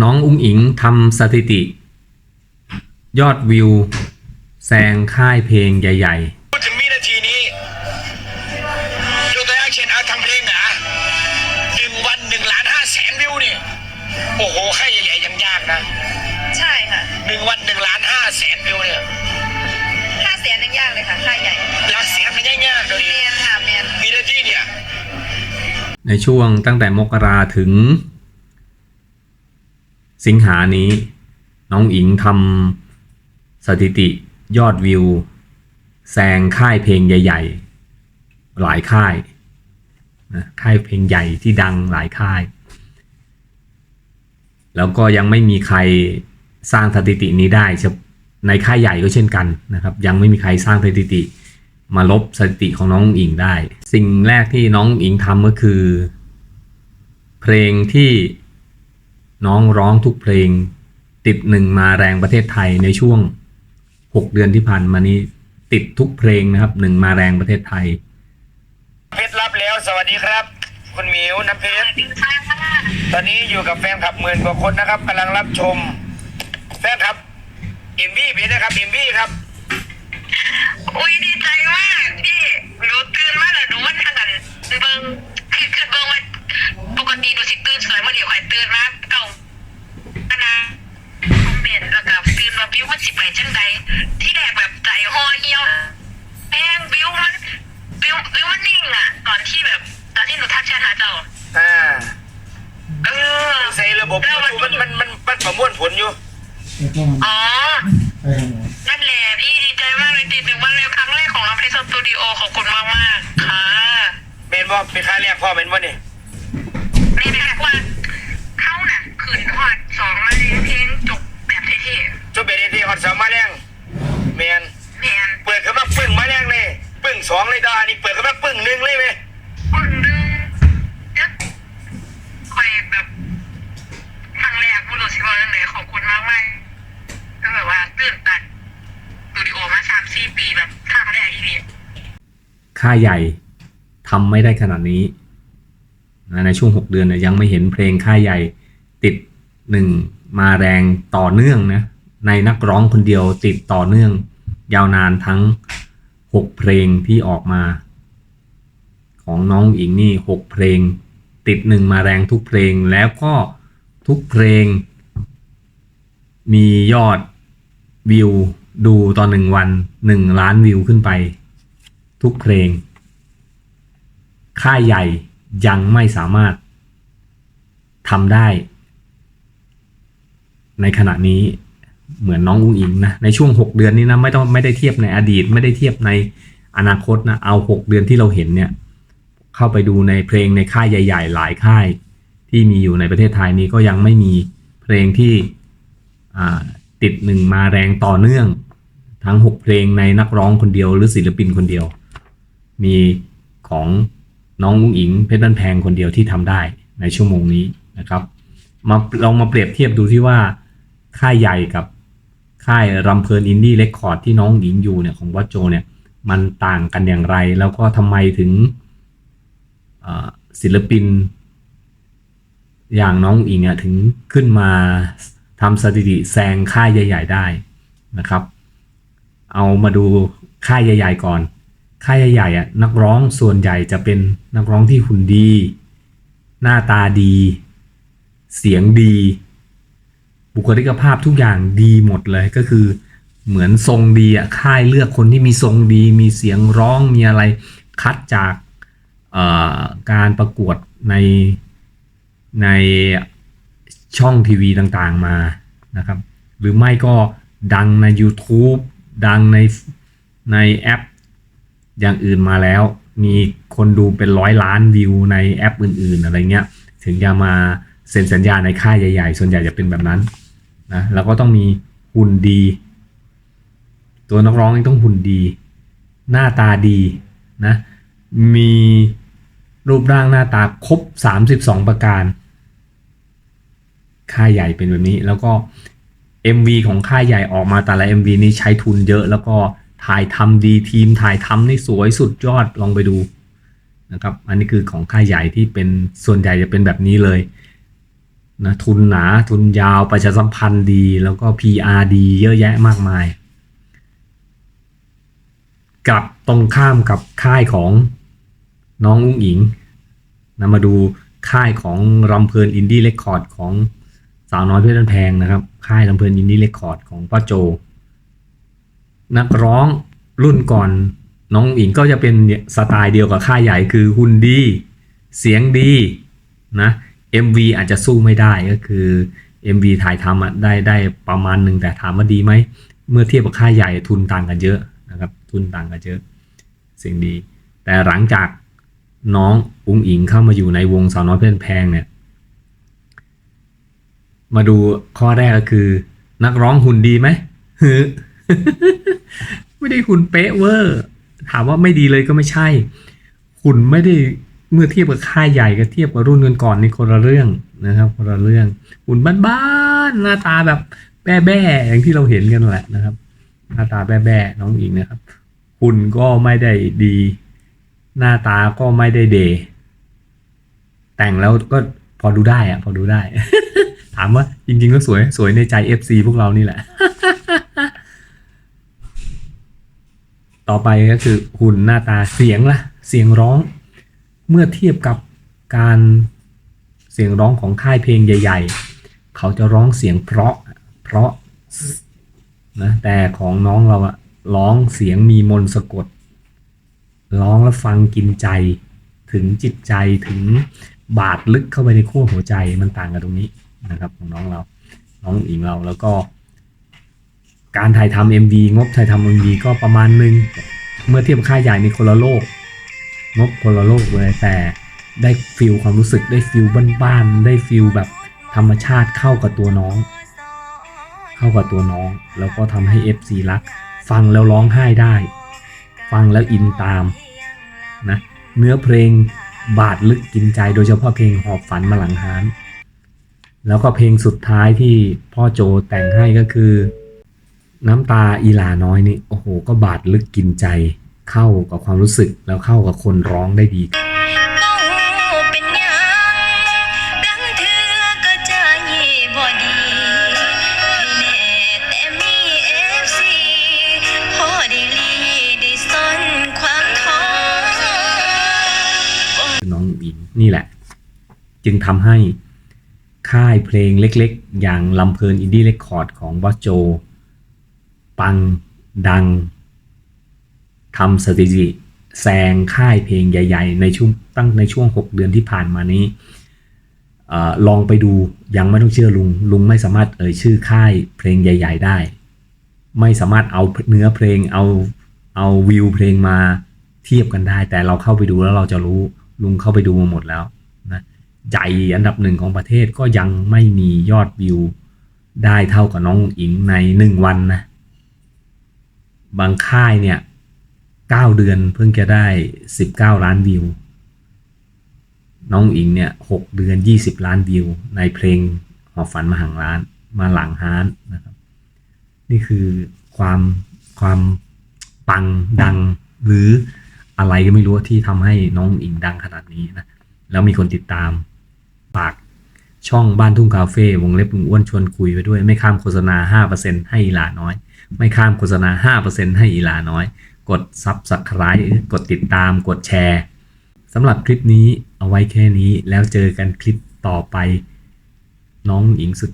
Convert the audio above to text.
น้องอุ้งอิงทำสถิติ ยอดวิว แซงค่ายเพลงใหญ่พูดถึงวินาทีนี้ยกตัวอย่างเช่นเอาทำเพลงหนาหนึ่งวันหนึ่งล้านห้าแสนวิวนี่ โอ้โหค่ายใหญ่ๆยังยากนะใช่ค่ะหนึ่งวันหนึ่งล้านห้าแสนวิวเนี่ยห้าแสนยังยากเลยค่ะค่ายใหญ่หลักแสนมันยากๆเลยเมียนค่ะเมียนวินาทีเนี่ยๆในช่วงตั้งแต่มกราถึง สิงหานี้ น้องอิงทำสถิติยอดวิว แซงค่ายเพลงใหญ่ ๆ หลายค่ายนะค่ายเพลงใหญ่ที่ดังหลายค่าย แล้วก็ยังไม่มีใครสร้างสถิตินี้ได้ในค่ายใหญ่ก็เช่นกันนะครับ ยังไม่มีใครสร้างสถิติ มาลบสถิติของน้องอิงได้ สิ่งแรกที่น้องอิงทำก็คือ เพลงที่ น้องร้องทุกเพลง ติดหนึ่งมาแรงประเทศไทยในช่วง 6 เดือนที่ผ่านมานี้ติดทุกเพลงนะครับหนึ่งมาแรงประเทศไทย เพชรรับแล้วสวัสดีครับ คุณหมิวน้ำเพชรตอนนี้อยู่กับแฟนคลับหมื่นกว่าคนนะครับกำลังรับชม แฟนคลับเอ็มวีเป็นนะครับเอ็มวีครับ อุ้ยดีใจมากพี่หนูตื่นมาแล้วหนูมันขนาดเบิ้งคือคือเบิ้งว่าปกติหนูสิตื่นสวยเมื่อเดี๋ยวข่อยตื่นมาเก่าขนาดคอมเมนต์แล้วก็ตื่นมาบิวมันสิไปจังใดที่แรกแบบใจห่อเหี่ยวแม่งบิวมันบิวบิวมันนิ่งอะ ตอนที่แบบตอนที่ หนูทักแชทหาเจ้าอ่าเออใส่ระบบยูทูบมันมันมันมันประมวลผลอยู่ อ๋อ นั่นแหละพี่ดีใจมากเลยติดหนึ่งวันเร็วครั้งแรกของเราเพชรสตูดิโอขอบคุณมากมากๆค่ะเป็นว่าเป็นค่าแรกพ่อเป็นว่านี่นี่นะคะว่าเขาน่ะขืนทอดสองมาเลยเพลงจบแบบเท่ จุดเบรดีฮอตสองมาแรงแมน ๆแมน เปิดขึ้นมาปึ้งมาแรงเลยปึ้งสองเลยดานี่เปิดขึ้นมาปึ้งหนึ่งเลยไหม คนดึงยัดคอยแบบครั้งแรกบุรุษสิบวันเลย อบคุณมากมากๆก็แบบว่าตื่นตันสตูดิโอมาสามสี่ปีแบบครั้งแรกอีกทีค่ายใหญ่ทำไม่ได้ขนาดนี้นะในช่วง 6 เดือนเนี่ยยังไม่เห็นเพลงค่ายใหญ่ติดหนึ่งมาแรงต่อเนื่องนะในนักร้องคนเดียวติดต่อเนื่อง ยาวนานทั้ง 6 เพลงที่ออกมา ของน้องอิงนี่ 6 เพลง ติดหนึ่งมาแรงทุกเพลงแล้วก็ทุกเพลง มียอดวิวดูต่อหนึ่งวัน1ล้านวิวขึ้นไป ทุกเพลง ค่ายใหญ่ยังไม่สามารถทำได้ ในขณะนี้เหมือนน้องอุ้งอิงนะในช่วง 6 เดือนนี้นะไม่ต้องไม่ได้เทียบในอดีต ไม่ได้เทียบในอนาคตนะเอา 6 เดือนที่เราเห็นเนี่ย เข้าไปดูในเพลงในค่ายใหญ่ ๆ หลายค่าย ที่มีอยู่ในประเทศไทยนี้ก็ยังไม่มีเพลงที่ ติดหนึ่งมาแรงต่อเนื่อง ทั้ง 6 เพลงในนักร้องคนเดียวหรือศิลปินคนเดียว มีของน้องอุ้งอิงเพชรบ้านแพงคนเดียวที่ทำได้ในชั่วโมงนี้นะครับมาลองมาเปรียบเทียบดูที่ว่าค่ายใหญ่กับค่ายรำเพลินอินดี้เรคคอร์ดที่น้องหญิงอยู่เนี่ยของวัดโจเนี่ยมันต่างกันอย่างไร แล้วก็ทำไมถึงศิลปิน อย่างน้องอิงอะถึงขึ้นมา ทำสถิติแซงค่ายใหญ่ ๆ ได้นะครับ เอามาดูค่ายใหญ่ ๆ ก่อน ค่ายใหญ่ๆอะนักร้องส่วนใหญ่จะเป็นนักร้องที่หุ่นดี หน้าตาดี เสียงดี บุคลิกภาพทุกอย่างดีหมดเลยก็คือเหมือนทรงดีอะค่ายเลือกคนที่มีทรงดี มีเสียงร้องมีอะไรคัดจากการประกวดในใน ช่องทีวีต่างๆมานะครับ หรือไม่ก็ดังใน YouTube ดังในในแอป อย่างอื่นมาแล้ว มีคนดูเป็นร้อยล้านวิวในแอปอื่น ๆ อะไรเงี้ย ถึงจะมาเซ็นสัญญาในค่ายใหญ่ ๆ ส่วนใหญ่จะเป็นแบบนั้นนะแล้วก็ต้องมีหุ่นดี ตัวนักร้องต้องหุ่นดี หน้าตาดีนะมีรูปร่างหน้าตาครบ 32 ประการ ค่ายใหญ่เป็นแบบนี้ แล้วก็ MV ของค่ายใหญ่ออกมาแต่ละ MV นี้ใช้ทุนเยอะแล้วก็ถ่ายทำดีทีมถ่ายทำนี่สวยสุดยอดลองไปดูนะครับอันนี้คือของค่ายใหญ่ที่เป็นส่วนใหญ่จะเป็นแบบนี้เลยนะทุนหนาทุนยาวประชาสัมพันธ์ดี แล้วก็ PR ดีเยอะแยะมากมาย กับตรงข้ามกับค่ายของน้องอุ้งอิงนะมาดูค่ายของรำเพลินอินดี้เรคคอร์ดของ สาวน้อยเพชรบ้านแพงนะครับ ค่ายรำเพลินอินดี้เรคคอร์ดของป้าโจ นักร้องรุ่นก่อนน้องอิงก็จะเป็นสไตล์เดียวกับค่ายใหญ่คือหุ่นดี เสียงดีนะ MV อาจจะสู้ไม่ได้ก็คือ MV ถ่ายทำได้ได้ประมาณหนึ่งแต่ถามว่าดีไหม เมื่อเทียบกับค่ายใหญ่ทุนต่างกันเยอะนะครับ ทุนต่างกันเยอะเสียงดี แต่หลังจากน้องอุ้งอิงเข้ามาอยู่ในวงสาวน้อยเพชรแพงเนี่ย มาดูข้อแรกก็คือ นักร้องหุ่นดีไหมไม่ได้หุ่นเป๊ะเวอร์ถามว่าไม่ดีเลยก็ไม่ใช่ หุ่นไม่ได้เมื่อเทียบกับค่ายใหญ่กับเทียบกับรุ่นเงินก่อนนี่คนละเรื่องนะครับคนละเรื่องหุ่นบ้านๆหน้าตาแบบแบ้ๆอย่างที่เราเห็นกันแหละนะครับ หน้าตาแบ้ๆน้องอิงนะครับ หุ่นก็ไม่ได้ดี หน้าตาก็ไม่ได้เดแต่งแล้วก็พอดูได้อะพอดูได้ามว่าจริงๆก็สวยสวยในใจ FC พวกเรานี่แหละ ต่อไปก็คือหุ่นหน้าตาเสียงล่ะ เสียงร้อง เมื่อเทียบกับการเสียงร้องของค่ายเพลงใหญ่ ๆ เขาจะร้องเสียงเพราะ เพราะนะแต่ของน้องเราอะร้องเสียงมีมนสะกด ร้องแล้วฟังกินใจ ถึงจิตใจถึงบาดลึกเข้าไปในขั้วหัวใจมันต่างกันตรงนี้ นะครับของน้องเรา น้องอิงเราแล้วก็ การถ่ายทำ MV งบถ่ายทำ MV ก็ประมาณนึง เมื่อเทียบกับค่ายใหญ่ในคนละโลก งบคนละโลกเลยแต่ได้ฟิลความรู้สึกได้ฟิลบ้านๆได้ฟิลแบบธรรมชาติเข้ากับตัวน้อง เข้ากับตัวน้อง แล้วก็ทำให้ FC รัก ฟังแล้วร้องไห้ได้ ฟังแล้วอินตามนะเนื้อเพลงบาดลึกกินใจโดยเฉพาะเพลงหอบฝันมาหลังฮาน แล้วก็เพลงสุดท้ายที่พ่อโจแต่งให้ก็คือ น้ำตาอีหลาน้อยนี่โอ้โห ก็บาดลึกกินใจ เข้ากับความรู้สึกแล้วเข้ากับคนร้องได้ดีเมาเป็นหยังดังเทือก็ใจบ่ดีให้แน่แต่มีเอฟซีพอได้ลีได้สนความท้อคือน้องอิงนี่แหละ จึงทำให้ ค่ายเพลงเล็กๆ อย่างลำเพลินอินดี้เรคคอร์ดของบอสโจ ปังดังทำสถิติแซงค่ายเพลงใหญ่ ๆ ในช่วงตั้งในช่วง 6 เดือนที่ผ่านมานี้อลองไปดูยังไม่ต้องเชื่อลุง ลุงไม่สามารถเอ่ยชื่อค่ายเพลงใหญ่ ๆ ได้ ไม่สามารถเอาเนื้อเพลงเอาเอาวิวเพลงมาเทียบกันได้ แต่เราเข้าไปดูแล้วเราจะรู้ลุงเข้าไปดูมาหมดแล้ว ใหญ่อันดับหนึ่งของประเทศก็ยังไม่มียอดวิวได้เท่ากับน้องอิงในหนึ่งวันนะ บางค่ายเนี่ยเก้าเดือนเพิ่งจะได้สิบเก้าล้านวิว น้องอิงเนี่ยหกเดือนยี่สิบล้านวิว ในเพลงหอบฝันมาหังล้านมาหลังฮานนะครับ นี่คือความความปังดังหรืออะไรก็ไม่รู้ที่ทำให้น้องอิงดังขนาดนี้นะ แล้วมีคนติดตาม ฝากช่องบ้านทุ่งคาเฟ่วงเล็บลุงอ้วนชวนคุยไปด้วย ไม่ข้ามโฆษณา 5%ให้อีหลาน้อย ไม่ข้ามโฆษณา 5%ให้อีหลาน้อย กดซับสไครต์กดติดตามกดแชร์สำหรับคลิปนี้เอาไว้แค่นี้แล้วเจอกันคลิปต่อไป น้องหญิงสุด